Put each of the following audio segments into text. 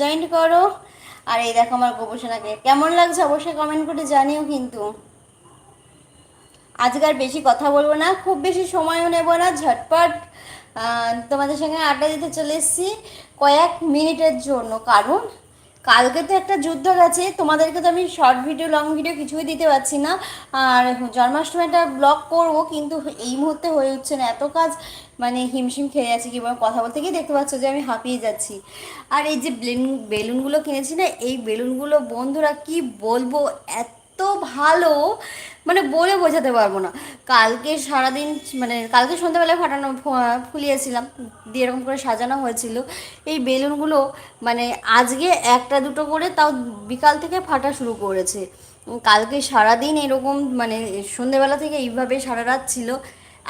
Joint করো। আর এই দেখো আমার গবেষণাকে কেমন লাগছে অবশ্যই কমেন্ট করে জানিও কিন্তু। আজকে আর বেশি কথা বলব না, খুব বেশি সময়ও নেব না, ঝটপট তোমাদের সঙ্গে আড্ডা দিতে চলে এসেছি। কয়েক মিনিটের জন্য, কারণ কালকে তো একটা যুদ্ধ গেছে তোমাদেরকে তো আমি শর্ট ভিডিও লং ভিডিও কিছুই দিতে পারছি না। আর জন্মাষ্টমী একটা ব্লগ করব, কিন্তু এই মুহূর্তে হয়ে উঠছে না। এত কাজ মানে হিমশিম খেয়ে যাচ্ছে, কি কথা বলতে গিয়ে দেখতে পাচ্ছ যে আমি হাঁপিয়ে যাচ্ছি। আর এই যে বেলুন, বেলুনগুলো কিনেছি না, এই বেলুনগুলো বন্ধুরা কি বলব, এত ভালো! মানে বলে বোঝাতে পারব না। কালকে সারাদিন মানে কালকে সন্ধ্যাবেলায় ফাটানো ফুলিয়েছিলাম, দিয়ে এরকম করে সাজানো হয়েছিল। এই বেলুনগুলো মানে আজকে একটা দুটো করে তাও বিকাল থেকে ফাটা শুরু করেছে। কালকে সারাদিন এরকম মানে সন্ধ্যেবেলা থেকে এইভাবে সারা রাত ছিল।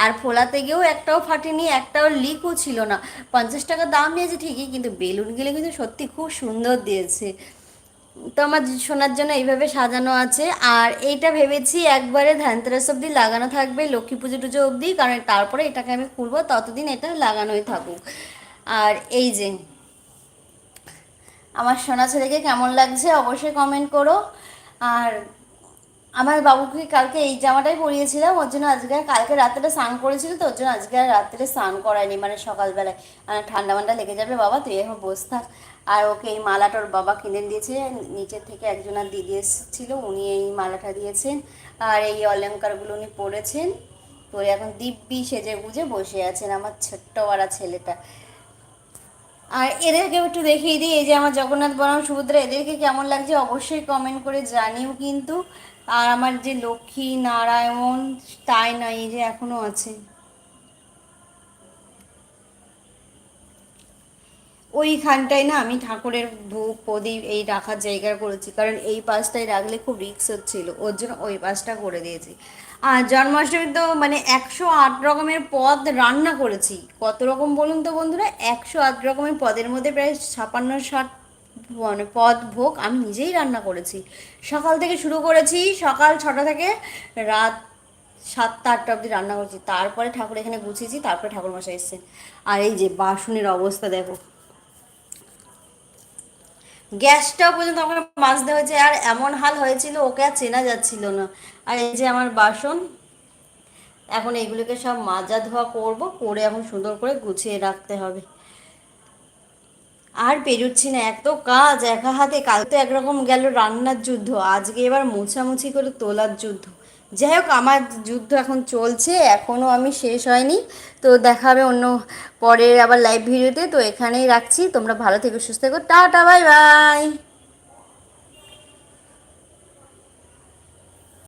আর ফোলাতে গিয়েও একটাও ফাটেনি, একটাও লিকও ছিল না। পঞ্চাশ টাকা দাম নিয়েছে ঠিকই, কিন্তু বেলুনগুলো কিন্তু সত্যি খুব সুন্দর দিয়েছে। তো আমার শোনার জন্য এইভাবে সাজানো আছে। আর এইটা ভেবেছি একবারে ধ্যানতেরাস অব্দি লাগানো থাকবে, লক্ষ্মী পুজো টুজো অবধি, কারণ তারপরে এটাকে আমি খুলবো, ততদিন এটা লাগানোই থাকুক। আর এই যে, আমার সোনা ছেলেকে কেমন লাগছে অবশ্যই কমেন্ট করো। আর আমার বাবুকে কালকে এই জামাটাই পরিয়েছিলাম, ওর জন্য আজকে কালকে রাত্রে স্নান করেছিল তো, ওর জন্য আজকে আর রাত্রে স্নান করায়নি মানে সকালবেলায়। ঠান্ডা মান্ডা লেগে যাবে বাবা, তুই এখন বসে থাক। আর ওকে এই মালাটা ওর বাবা কিনে দিয়েছে, নিচের থেকে একজন আর দিদি এসেছিল, উনি এই মালাটা দিয়েছেন। আর এই অলঙ্কারগুলো উনি পরেছেন। পরে এখন দিব্যি সেজে গুজে বসে আছেন আমার ছোট্টওয়ালা ছেলেটা। আর এদেরকে একটু দেখিয়ে দিই, এই যে আমার জগন্নাথ বনাম সুভদ্রা, এদেরকে কেমন লাগছে অবশ্যই কমেন্ট করে জানিও কিন্তু। আর আমার যে লক্ষ্মী, নারায়ণ, তাই নয় এই যে এখনও আছে। ওইখানটায় না আমি ঠাকুরের ধূপ, প্রদীপ এই রাখার জায়গা করেছি। কারণ এই পাশটায় রাখলে খুব রিক্স হচ্ছিল। ওর জন্য ওই পাশটা করে দিয়েছি। আর জন্মাষ্টমী তো মানে একশো আট রকমের পদ রান্না করেছি। কত রকম বলুন তো বন্ধুরা? একশো আট রকমের পদের মধ্যে প্রায় ছাপান্ন, ষাট মানে পদ ভোগ আমি নিজেই রান্না করেছি। সকাল থেকে শুরু করেছি, সকাল ছটা থেকে রাত সাতটা, আটটা অবধি রান্না করেছি। তারপরে ঠাকুর এখানে গুছিয়েছি, তারপরে ঠাকুর মশাই এসেছেন আর এই যে বাসনের অবস্থা দেখো। গ্যাসটাও পর্যন্ত আমার মাজতে হয়েছে, আর এমন হাল হয়েছিল, ওকে আর চেনা যাচ্ছিল না। আর এই যে আমার বাসন, এখন এইগুলোকে সব মাজা ধোয়া করব, করে এখন সুন্দর করে গুছিয়ে রাখতে হবে। আর পেরোচ্ছি না, এত কাজ, একা হাতে কাল তো একরকম গেল রান্নার যুদ্ধ, আজকে এবার মোছামুছি করে তোলার যুদ্ধ। যাই হোক, আমার যুদ্ধ এখন চলছে এখনও আমি শেষ হয়নি, তো দেখা হবে অন্য পরের আবার লাইভ ভিডিওতে, তো এখানেই রাখছি, তোমরা ভালো থেকে, সুস্থ থেকো, টাটা বাই বাই